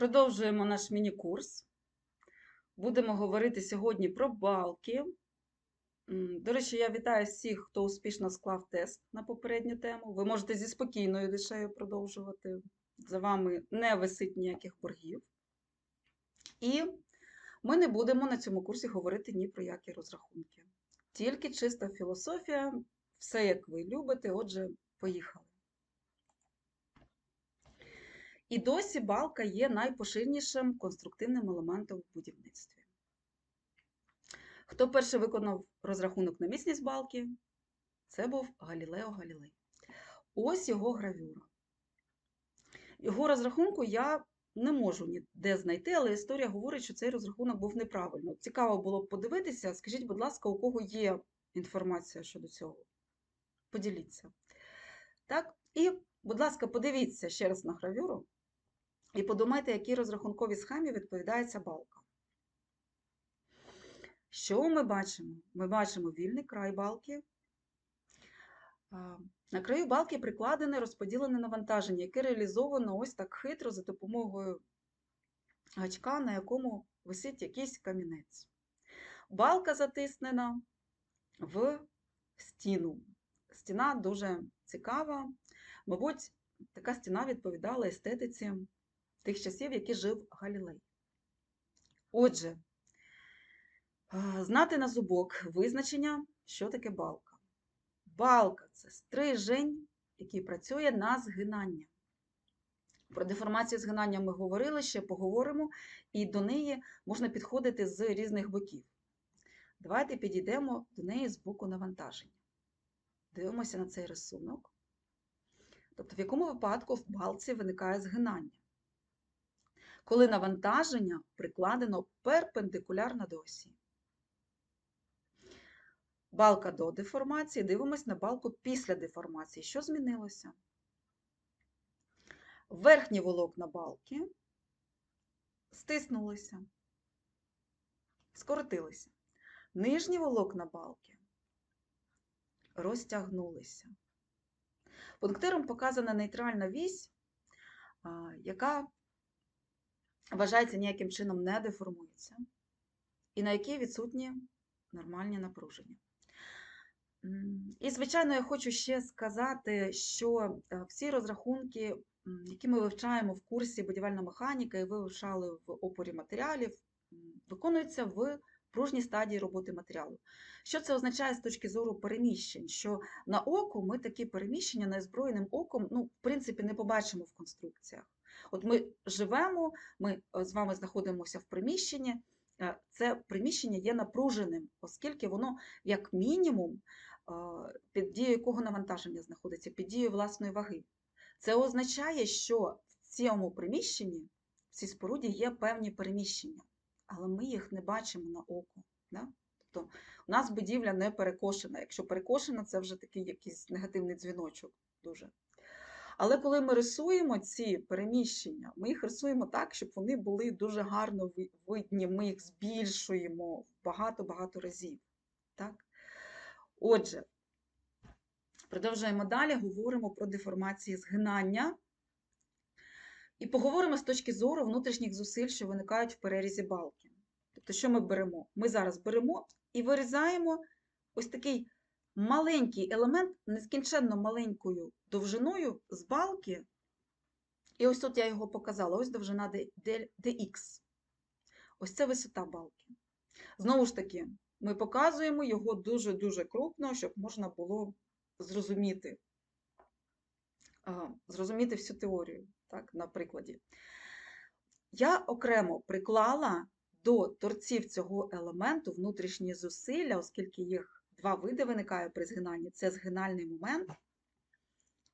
Продовжуємо наш міні-курс. Будемо говорити сьогодні про балки. До речі, я вітаю всіх, хто успішно склав тест на попередню тему. Ви можете зі спокійною душею продовжувати. За вами не висить ніяких боргів. І ми не будемо на цьому курсі говорити ні про які розрахунки. Тільки чиста філософія, все як ви любите, отже, поїхали. І досі балка є найпоширенішим конструктивним елементом в будівництві. Хто перший виконав розрахунок на міцність балки? Це був Галілео Галілей. Ось його гравюра. Його розрахунку я не можу ніде знайти, але історія говорить, що цей розрахунок був неправильно. Цікаво було б подивитися. Скажіть, будь ласка, у кого є інформація щодо цього? Поділіться. Так? І, будь ласка, подивіться ще раз на гравюру і подумайте, якій розрахунковій схемі відповідає ця балка. Що ми бачимо? Ми бачимо вільний край балки. На краю балки прикладене розподілене навантаження, яке реалізовано ось так хитро за допомогою гачка, на якому висить якийсь камінець. Балка затиснена в стіну. Стіна дуже цікава. Мабуть, така стіна відповідала естетиці тих часів, які жив Галілей. Отже, знати на зубок визначення, що таке балка. Балка це стрижень, який працює на згинання. Про деформацію згинання ми говорили, ще поговоримо, і до неї можна підходити з різних боків. Давайте підійдемо до неї з боку навантаження. Дивимося на цей рисунок. Тобто, в якому випадку в балці виникає згинання? Коли навантаження прикладено перпендикулярно до осі. Балка до деформації, дивимось на балку після деформації. Що змінилося? Верхні волокна балки стиснулися, скоротилися. Нижні волокна балки розтягнулися. Пунктиром показана нейтральна вісь, яка вважається ніяким чином не деформується, і на якій відсутні нормальні напруження. І, звичайно, я хочу ще сказати, що е, всі розрахунки, які ми вивчаємо в курсі будівельна механіка і ви вивчали в опорі матеріалів, виконуються в пружній стадії роботи матеріалу. Що це означає з точки зору переміщень? Що на око ми такі переміщення неозброєним оком, ну, в принципі, не побачимо в конструкціях. От ми живемо, ми е, з вами знаходимося в приміщенні, е, це приміщення є напруженим, оскільки воно, як мінімум, е, під дією якого навантаження знаходиться, під дією власної ваги. Це означає, що в цьому приміщенні, в цій споруді є певні переміщення, але ми їх не бачимо на око. Да? Тобто у нас будівля не перекошена. Якщо перекошена, це вже такий якийсь негативний дзвіночок дуже. Але коли ми рисуємо ці переміщення, ми їх рисуємо так, щоб вони були дуже гарно видні, ми їх збільшуємо в багато-багато разів. Так? Отже, продовжуємо далі, говоримо про деформації згинання. І поговоримо з точки зору внутрішніх зусиль, що виникають в перерізі балки. Тобто, що ми беремо? Ми зараз беремо і вирізаємо ось такий маленький елемент нескінченно маленькою довжиною з балки. І ось тут я його показала, ось довжина dx. Ось це висота балки. Знову ж таки, ми показуємо його дуже-дуже крупно, щоб можна було зрозуміти, зрозуміти всю теорію, так, на прикладі. Я окремо приклала до торців цього елементу внутрішні зусилля, оскільки їх два види виникає при згинанні. Це згинальний момент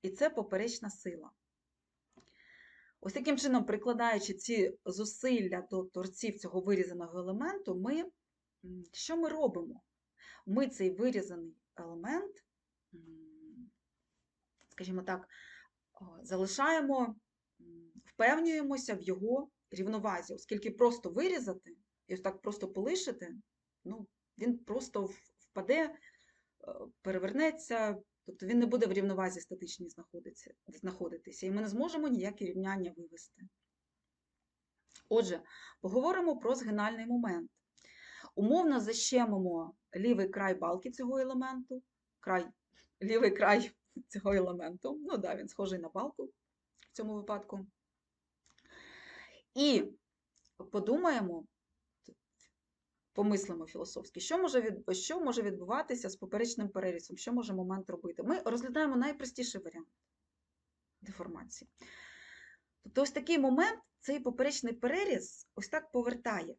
і це поперечна сила. Ось таким чином, прикладаючи ці зусилля до торців цього вирізаного елементу, ми, що ми робимо? Ми цей вирізаний елемент, скажімо так, залишаємо, впевнюємося в його рівновазі, оскільки просто вирізати і ось так просто полишити, ну, він просто в- впаде, е, перевернеться, тобто він не буде в рівновазі статичній знаходитися, і ми не зможемо ніякі рівняння вивести. Отже, поговоримо про згинальний момент. Умовно защемимо лівий край балки цього елементу, край, лівий край цього елементу. Ну да, він схожий на балку в цьому випадку. І подумаємо, помислимо філософськи, що може, від, що може відбуватися з поперечним перерізом, що може момент робити. Ми розглядаємо найпростіший варіант деформації. Тобто ось такий момент, цей поперечний переріз ось так повертає.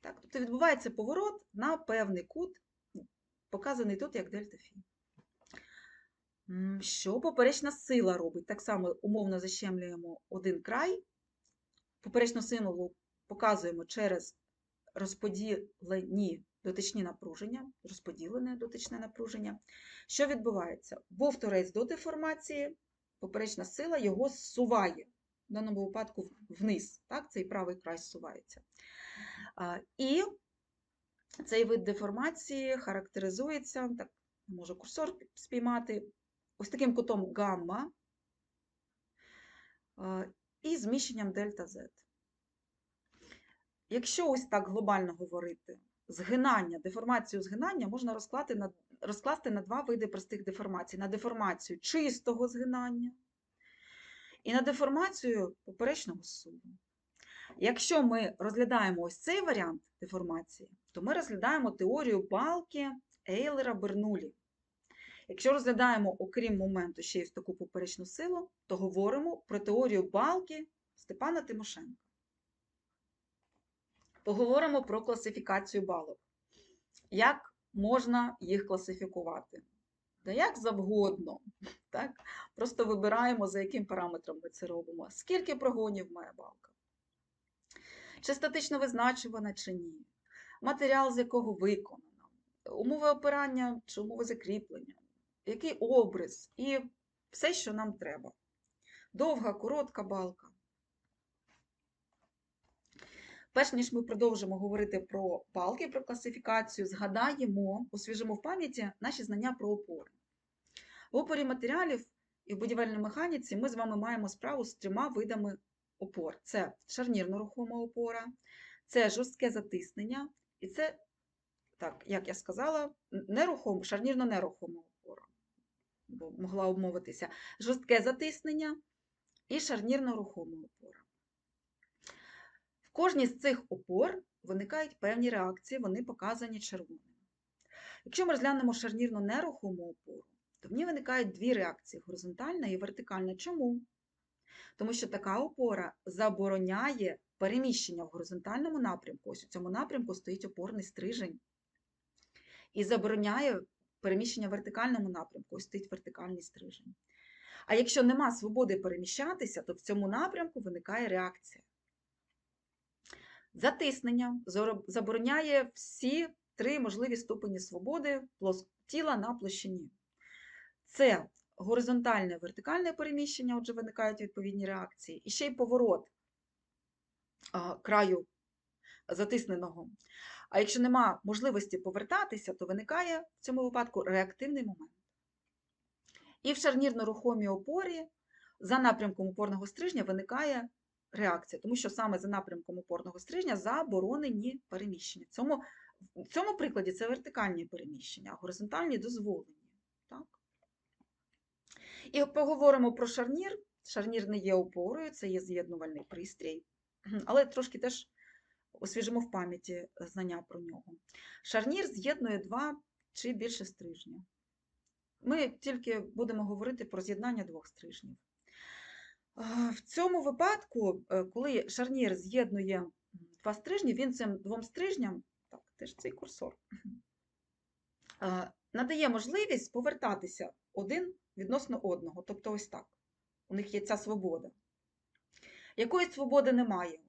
Так? Тобто відбувається поворот на певний кут, показаний тут як дельта фі. Що поперечна сила робить? Так само умовно защемлюємо один край, поперечну силу показуємо через розподілені дотичні напруження, розподілене дотичне напруження. Що відбувається? Був торець до деформації, поперечна сила його зсуває, в даному випадку вниз, так? цей правий край зсувається. І цей вид деформації характеризується, так, можу курсор спіймати, ось таким кутом гамма і зміщенням дельта Z. Якщо ось так глобально говорити, згинання, деформацію згинання можна розкласти на, розкласти на два види простих деформацій: на деформацію чистого згинання і на деформацію поперечного суву. Якщо ми розглядаємо ось цей варіант деформації, то ми розглядаємо теорію балки Ейлера Бернулі. Якщо розглядаємо, окрім моменту, ще й таку поперечну силу, то говоримо про теорію балки Степана Тимошенка. Поговоримо про класифікацію балок. Як можна їх класифікувати? Да як завгодно. Так? Просто вибираємо, за яким параметром ми це робимо. Скільки прогонів має балка? Чи статично визначувана, чи ні? Матеріал, з якого виконано, умови опирання чи умови закріплення, який обрис і все, що нам треба. Довга, коротка балка. Перш ніж ми продовжимо говорити про балки, про класифікацію, згадаємо, освіжимо в пам'яті наші знання про опори. В опорі матеріалів і в будівельній механіці ми з вами маємо справу з трьома видами опор: це шарнірно-рухома опора, це жорстке затиснення, і це, так, як я сказала, нерухом, шарнірно-нерухома опора, бо могла обмовитися, жорстке затиснення і шарнірно-рухома опора. Кожній з цих опор виникають певні реакції, вони показані червоними. Якщо ми розглянемо шарнірно нерухому опору, то в ній виникають дві реакції горизонтальна і вертикальна. Чому? Тому що така опора забороняє переміщення в горизонтальному напрямку. Ось у цьому напрямку стоїть опорний стрижень. І забороняє переміщення в вертикальному напрямку, ось стоїть вертикальний стрижень. А якщо нема свободи переміщатися, то в цьому напрямку виникає реакція. Затиснення забороняє всі три можливі ступені свободи тіла на площині. Це горизонтальне вертикальне переміщення, отже, виникають відповідні реакції, і ще й поворот краю затисненого. А якщо нема можливості повертатися, то виникає в цьому випадку реактивний момент. І в шарнірно-рухомій опорі за напрямком опорного стрижня виникає реакція, тому що саме за напрямком опорного стрижня заборонені переміщення. В цьому, в цьому прикладі це вертикальні переміщення, а горизонтальні дозволені. Так? І поговоримо про шарнір. Шарнір не є опорою, це є з'єднувальний пристрій, але трошки теж освіжимо в пам'яті знання про нього. Шарнір з'єднує два чи більше стрижня. Ми тільки будемо говорити про з'єднання двох стрижнів. В цьому випадку, е, коли шарнір з'єднує два стрижні, він цим двом стрижням, так, теж цей курсор, надає можливість повертатися один відносно одного. Тобто ось так. У них є ця свобода. Якої свободи немає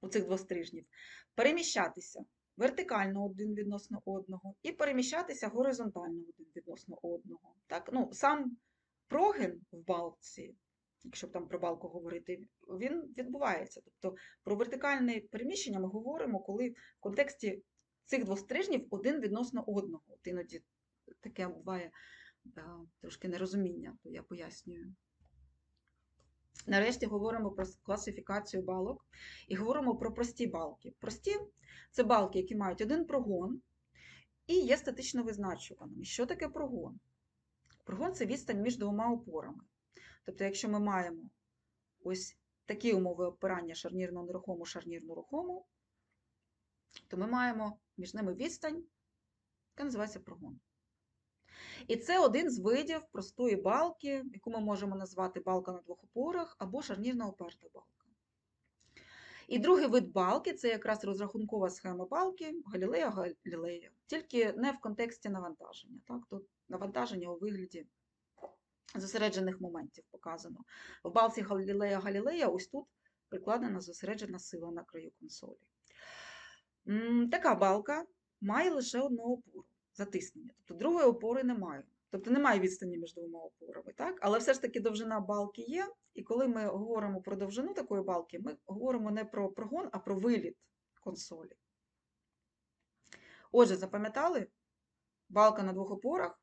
у цих двох стрижнів? Переміщатися вертикально один відносно одного і переміщатися горизонтально один відносно одного. Так? Ну, Сам прогин в балці якщо там про балку говорити, він відбувається. Тобто про вертикальне переміщення ми говоримо, коли в контексті цих двох стрижнів один відносно одного. От іноді таке буває да, трошки нерозуміння, то я пояснюю. Нарешті говоримо про класифікацію балок і говоримо про прості балки. Прості це балки, які мають один прогон і є статично визначуваними. Що таке прогон? Прогон це відстань між двома опорами. Тобто, якщо ми маємо ось такі умови опирання шарнірно нерухому, шарнірно рухому, то ми маємо між ними відстань, яка називається прогон. І це один з видів простої балки, яку ми можемо назвати балка на двох опорах або шарнірна оперта балка. І другий вид балки це якраз розрахункова схема балки Галілея Галілея, тільки не в контексті навантаження. Так? Тут навантаження у вигляді зосереджених моментів показано. В балці Галілея Галілея ось тут прикладена зосереджена сила на краю консолі. Така балка має лише одну опору затиснення. Тобто другої опори немає. Тобто немає відстані між двома опорами. Так? Але все ж таки довжина балки є. І коли ми говоримо про довжину такої балки, ми говоримо не про прогон, а про виліт консолі. Отже, запам'ятали? Балка на двох опорах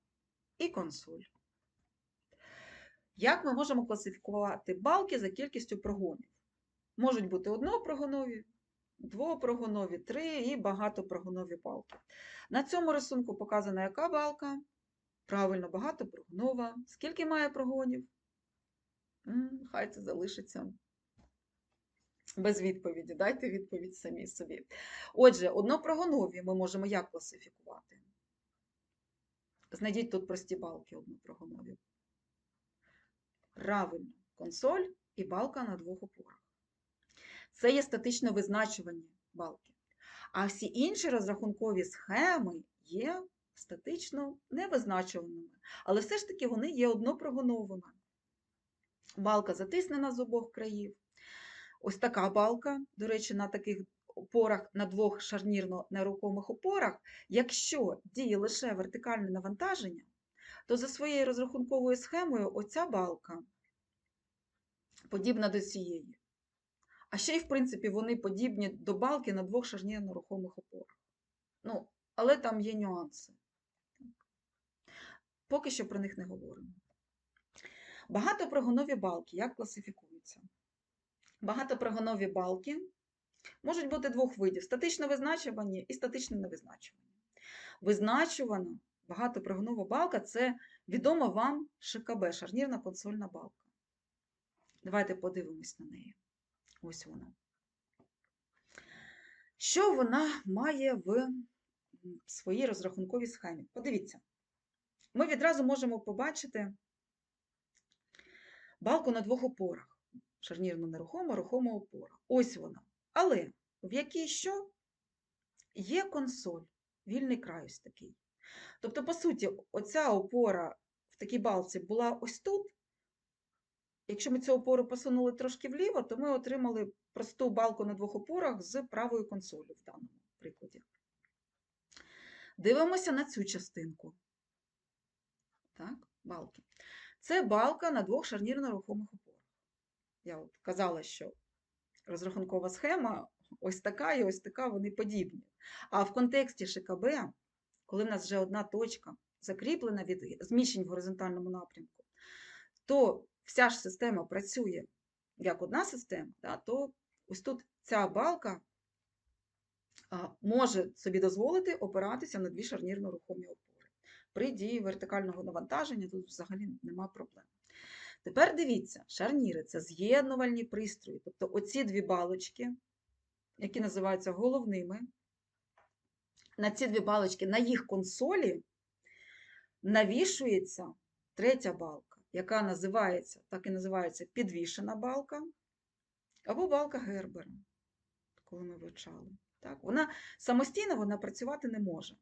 і консоль. Як ми можемо класифікувати балки за кількістю прогонів? Можуть бути однопрогонові, двопрогонові, три і багатопрогонові балки. На цьому рисунку показана яка балка? Правильно, багатопрогонова. Скільки має прогонів? Хай це залишиться без відповіді. Дайте відповідь самі собі. Отже, однопрогонові ми можемо як класифікувати? Знайдіть тут прості балки однопрогонові. Правильно, консоль і балка на двох опорах. Це є статично визначувані балки. А всі інші розрахункові схеми є статично невизначуваними. Але все ж таки вони є однопрогоновими. Балка затиснена з обох країв. Ось така балка, до речі, на таких опорах, на двох шарнірно-нерухомих опорах, якщо діє лише вертикальне навантаження, то за своєю розрахунковою схемою оця балка подібна до цієї. А ще й, в принципі, вони подібні до балки на двох шарнірно-рухомих опорах. Ну, але там є нюанси. Поки що про них не говоримо. Багатопрогонові балки як класифікуються? Багатопрогонові балки можуть бути двох видів: статично визначувані і статично невизначувані. Визначувана багатопрогонова балка це відома вам ШКБ, шарнірна консольна балка. Давайте подивимось на неї. Ось вона. Що вона має в своїй розрахунковій схемі? Подивіться, ми відразу можемо побачити балку на двох опорах. Шарнірно нерухома, рухома опора. Ось вона. Але в якій що є консоль, вільний край ось такий. Тобто, по суті, оця опора в такій балці була ось тут. Якщо ми цю опору посунули трошки вліво, то ми отримали просту балку на двох опорах з правою консолі в даному прикладі. Дивимося на цю частинку. Так, балки. Це балка на двох шарнірно-рухомих опорах. Я от казала, що розрахункова схема ось така і ось така, вони подібні. А в контексті ШКБ, коли в нас вже одна точка закріплена від зміщень в горизонтальному напрямку, то вся ж система працює як одна система, да, то ось тут ця балка може собі дозволити опиратися на дві шарнірно-рухомі опори. При дії вертикального навантаження тут взагалі нема проблем. Тепер дивіться, шарніри це з'єднувальні пристрої. Тобто оці дві балочки, які називаються головними, на ці дві балочки, на їх консолі навішується третя балка, яка називається, так і називається підвішена балка, або балка Гербера, коли ми вивчали. Так? Вона самостійно вона працювати не може.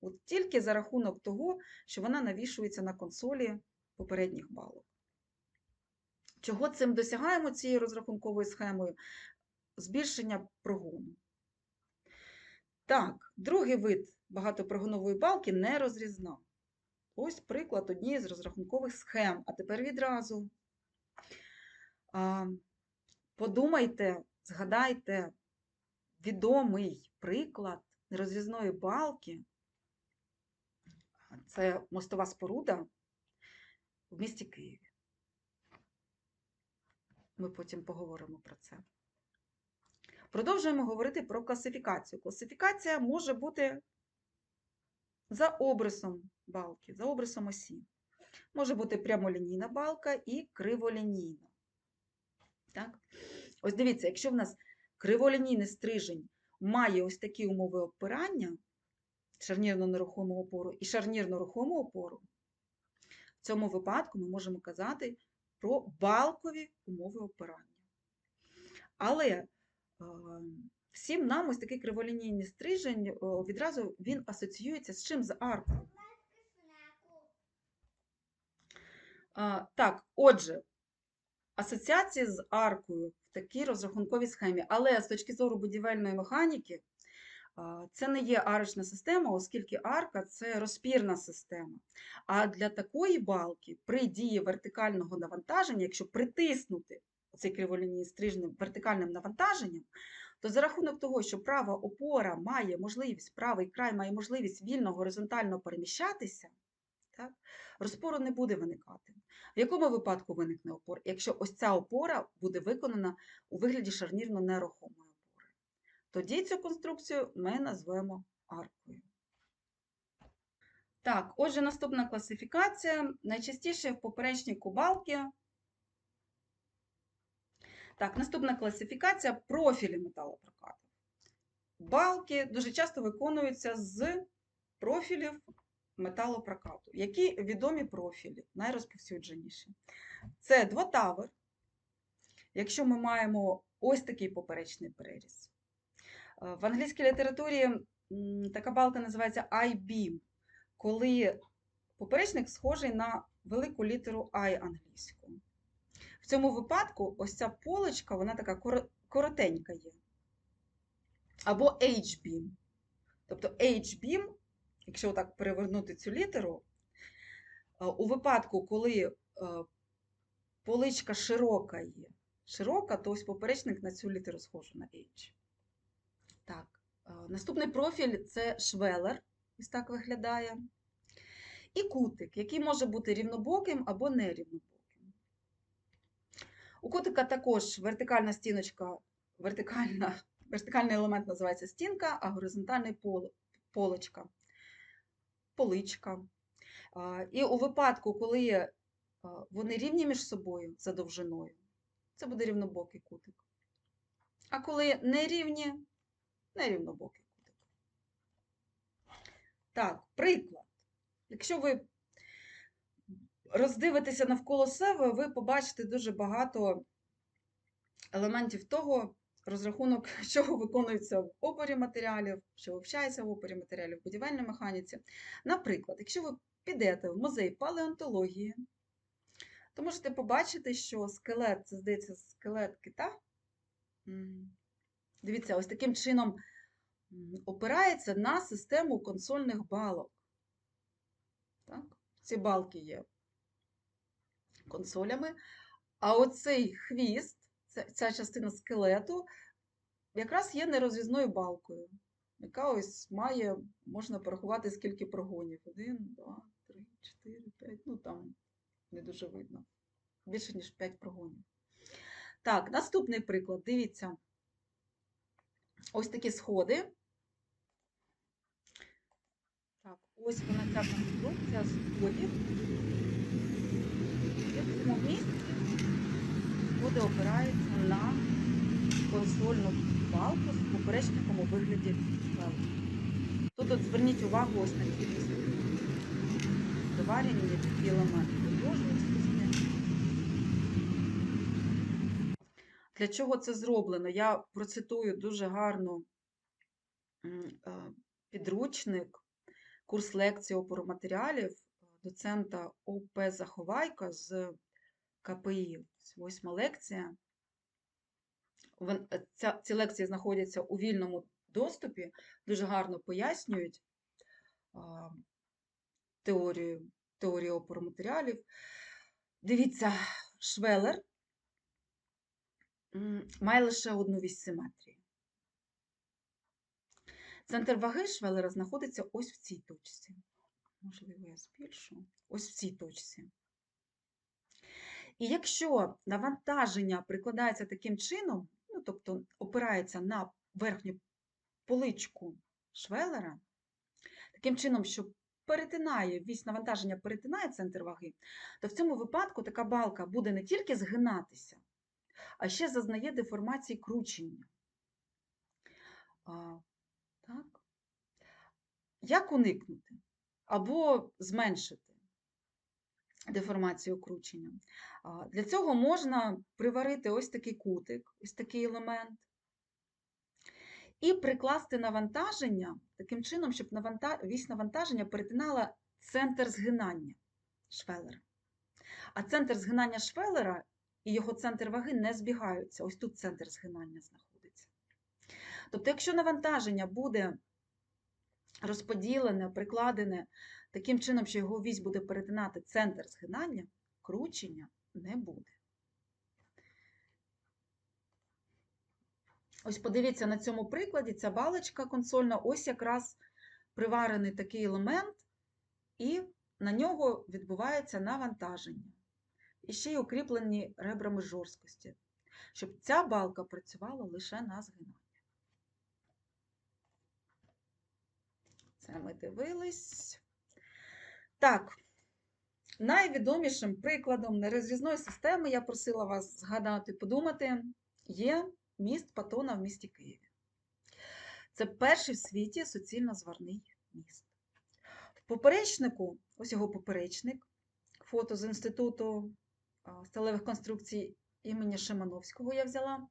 От тільки за рахунок того, що вона навішується на консолі попередніх балок. Чого цим досягаємо цією розрахунковою схемою? Збільшення прогону. Так, другий вид багатопрогонової балки не розрізна. Ось приклад однієї з розрахункових схем. А тепер відразу подумайте, згадайте відомий приклад нерозрізної балки. Це мостова споруда в місті Києві. Ми потім поговоримо про це. Продовжуємо говорити про класифікацію. Класифікація може бути за обрисом балки, за обрисом осі. Може бути прямолінійна балка і криволінійна. Так? Ось дивіться, якщо в нас криволінійний стрижень має ось такі умови опирання, шарнірно нерухому опору і шарнірно рухому опору, в цьому випадку ми можемо казати про балкові умови опирання. Але всім нам ось такий криволінійний стрижень е, відразу він асоціюється з чим? З аркою. Так, отже, асоціації з аркою в такій розрахунковій схемі, але з точки зору будівельної механіки, це не є арочна система, оскільки арка це розпірна система. А для такої балки при дії вертикального навантаження, якщо притиснути цей криволінійний стрижень вертикальним навантаженням, то за рахунок того, що права опора має можливість, правий край має можливість вільно горизонтально переміщатися, так, розпору не буде виникати. В якому випадку виникне опор? Якщо ось ця опора буде виконана у вигляді шарнірно-нерухомої опори. Тоді цю конструкцію ми назвемо аркою. Так, отже, наступна класифікація. Найчастіше в поперечнику балки. Так, наступна класифікація профілі металопрокату. Балки дуже часто виконуються з профілів металопрокату. Які відомі профілі, найрозповсюдженіші? Це двотавер, якщо ми маємо ось такий поперечний переріз. Е, В англійській літературі така балка називається I-beam, коли поперечник схожий на велику літеру I англійську. В цьому випадку ось ця полочка, вона така коротенька є. Або H-beam. Тобто H-beam якщо так перевернути цю літеру, е, у випадку, коли е, поличка широка є, широка, то ось поперечник на цю літеру схожий на H. Так, е, наступний профіль це швелер, ось так виглядає. І кутик, який може бути рівнобоким або нерівнобоким. У кутика також вертикальна стіночка, вертикальна, вертикальний елемент називається стінка, а горизонтальний пол, полочка поличка. І у випадку, коли вони рівні між собою за довжиною, це буде рівнобокий кутик. А коли не рівні, нерівнобокий кутик. Так, приклад. Якщо ви роздивитеся навколо себе, ви побачите дуже багато елементів того, розрахунок, що виконується в опорі матеріалів, що вивчається в опорі матеріалів в будівельній механіці. Наприклад, якщо ви підете в музей палеонтології, то можете побачити, що скелет, це здається, скелет кита. Дивіться, ось таким чином опирається на систему консольних балок. Так? Ці балки є консолями, а оцей хвіст ця, частина скелету якраз є нерозрізною балкою, яка ось має, можна порахувати, скільки прогонів. Один, два, три, чотири, п'ять, ну там не дуже видно. Більше, ніж п'ять прогонів. Так, наступний приклад. Дивіться. Ось такі сходи. Так, ось вона ця конструкція сходів. І в цьому місці сходи опираються на консольну балку з поперечником у вигляді балки. Тут от зверніть увагу ось на ці приварені такі елементи. Художницькі. Для чого це зроблено? Я процитую дуже гарно е, підручник, курс лекції опору-матеріалів е, доцента ОП Заховайка з КПІ. Восьма лекція. Е, ці лекції знаходяться у вільному доступі, дуже гарно пояснюють теорію, теорію опору матеріалів. Дивіться, швелер має лише одну вісь симетрії. Центр ваги швелера знаходиться ось в цій точці. Можливо, я збільшу. Ось в цій точці. І якщо навантаження прикладається таким чином, ну, тобто опирається на верхню поличку швелера, таким чином, що перетинає, вісь навантаження перетинає центр ваги, то в цьому випадку така балка буде не тільки згинатися, а ще зазнає деформації кручення. А, так. Як уникнути або зменшити деформацію кручення? Для цього можна приварити ось такий кутик, ось такий елемент, і прикласти навантаження таким чином, щоб вісь навантаження перетинала центр згинання швелера. А центр згинання швелера і його центр ваги не збігаються. Ось тут центр згинання знаходиться. Тобто, якщо навантаження буде розподілене, прикладене таким чином, що його вісь буде перетинати центр згинання, кручення не буде. Ось подивіться на цьому прикладі, ця балочка консольна, ось якраз приварений такий елемент, і на нього відбувається навантаження. І ще й укріплені ребрами жорсткості, щоб ця балка працювала лише на згинання. Це ми дивились. Так, найвідомішим прикладом нерозрізної системи, я просила вас згадати, подумати, є міст Патона в місті Києві. Це перший в світі суцільно-зварний міст. В поперечнику, ось його поперечник, фото з Інституту сталевих конструкцій імені Шимановського я взяла.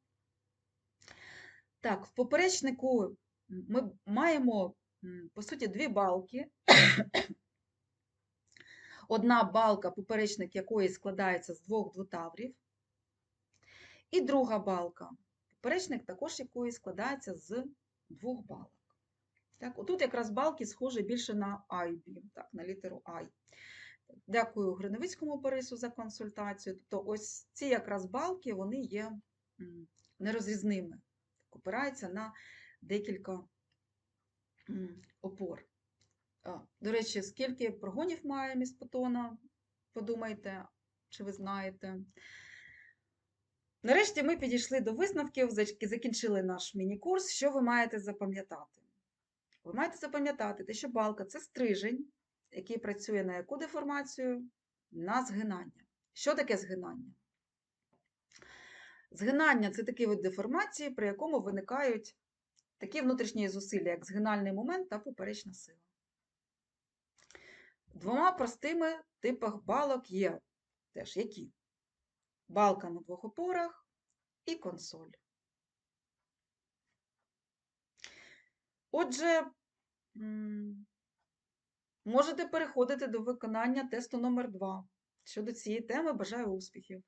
Так, в поперечнику ми маємо, по суті, дві балки. Одна балка, поперечник якої складається з двох двутаврів, і друга балка, поперечник також якої складається з двох балок. Так, отут якраз балки схожі більше на I, так, на літеру I. Дякую Гриновицькому Борису за консультацію. Тобто ось ці якраз балки вони є нерозрізними, опираються на декілька опор. До речі, скільки прогонів має міст Патона? Подумайте, чи ви знаєте. Нарешті ми підійшли до висновків, закінчили наш міні-курс. Що ви маєте запам'ятати? Ви маєте запам'ятати те, що балка це стрижень, який працює на яку деформацію? На згинання. Що таке згинання? Згинання це такий вид деформації, при якому виникають такі внутрішні зусилля, як згинальний момент та поперечна сила. Двома простими типах балок є теж які? Балка на двох опорах і консоль. Отже, можете переходити до виконання тесту номер 2. Щодо цієї теми бажаю успіхів!